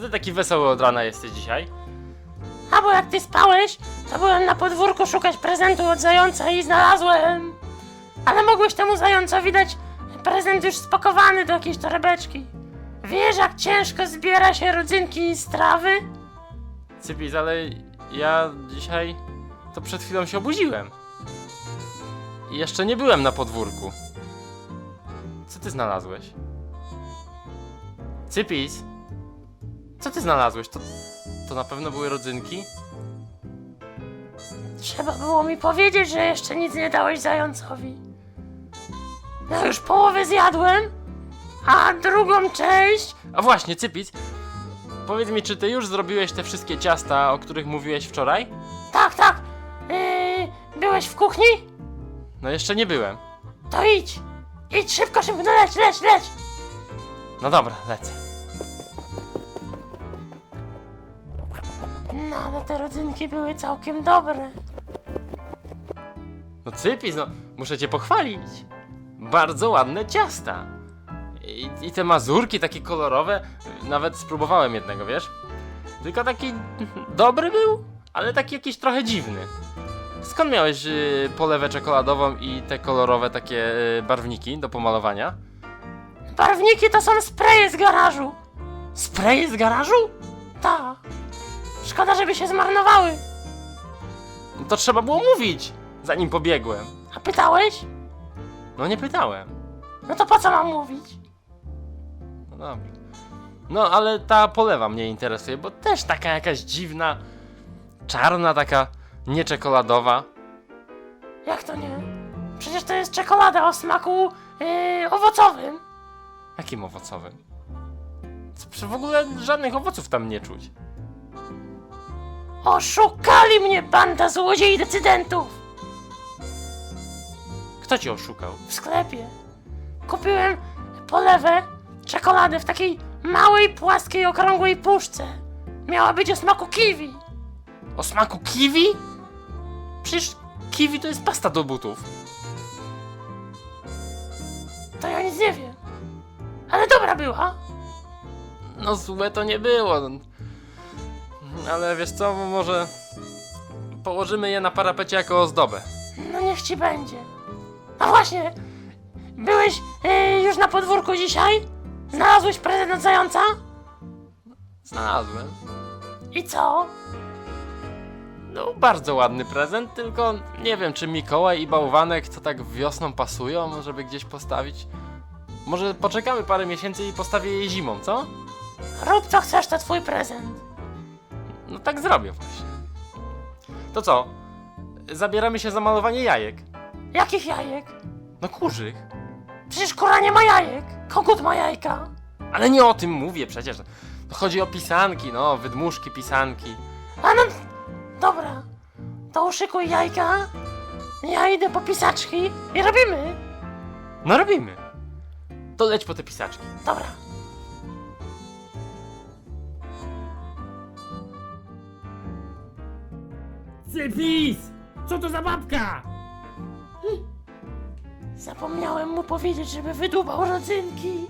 taki wesoły od rana jesteś dzisiaj? A bo jak ty spałeś, to byłem na podwórku szukać prezentu od zająca i znalazłem. Ale mogłeś temu zającowi dać prezent już spakowany do jakiejś torebeczki. Wiesz, jak ciężko zbiera się rodzynki z trawy? Cypis, ale ja dzisiaj to przed chwilą się obudziłem. I jeszcze nie byłem na podwórku. Co ty znalazłeś? Cypis? Co ty znalazłeś? To, to na pewno były rodzynki? Trzeba było mi powiedzieć, że jeszcze nic nie dałeś zającowi. Ja już połowę zjadłem, a drugą część A właśnie, Cypis, powiedz mi, czy ty już zrobiłeś te wszystkie ciasta, o których mówiłeś wczoraj? Tak, tak. Yy, byłeś w kuchni? No jeszcze nie byłem. To idź. Idź szybko, szybko, no leć, leć, leć. No dobra, lecę. No, ale te rodzynki były całkiem dobre. No Cypis, no muszę cię pochwalić. Bardzo ładne ciasta. I, I te mazurki takie kolorowe, nawet spróbowałem jednego, wiesz? Tylko taki dobry był, ale taki jakiś trochę dziwny. Skąd miałeś y, polewę czekoladową i te kolorowe takie y, barwniki do pomalowania? Barwniki to są spreje z garażu. Spray z garażu? Tak. Szkoda, żeby się zmarnowały. No To trzeba było mówić, zanim pobiegłem. A pytałeś? No nie pytałem. No to po co mam mówić? No dobra. No, ale ta polewa mnie interesuje, bo też taka jakaś dziwna, czarna, taka nieczekoladowa. Jak to nie? Przecież to jest czekolada o smaku yy, owocowym. Jakim owocowym? Co, Przy w ogóle żadnych owoców tam nie czuć. Oszukali mnie banda złodziei decydentów Kto ci oszukał? w sklepie. Kupiłem polewę czekolady w takiej małej, płaskiej, okrągłej puszce. Miała być o smaku kiwi. O smaku kiwi? Przecież kiwi to jest pasta do butów. To ja nic nie wiem. Ale dobra była. No złe to nie było. Ale wiesz co, może położymy je na parapecie jako ozdobę. No niech ci będzie. A właśnie, byłeś yy, już na podwórku dzisiaj? Znalazłeś prezent od zająca? Znalazłem. I co? No, bardzo ładny prezent, tylko nie wiem, czy Mikołaj i bałwanek to tak wiosną pasują, żeby gdzieś postawić. Może poczekamy parę miesięcy i postawię je zimą, co? Rób co chcesz, to twój prezent. No tak zrobię właśnie. To co? Zabieramy się za malowanie jajek. Jakich jajek? No kurzych. Przecież kura nie ma jajek. Kogut ma jajka. Ale nie o tym mówię przecież. No, chodzi o pisanki, no, wydmuszki, pisanki. A no, dobra. To uszykuj jajka. Ja idę po pisaczki i robimy. No robimy. To leć po te pisaczki. Dobra. Cypis! Co to za babka? Zapomniałem mu powiedzieć, żeby wydubał rodzynki.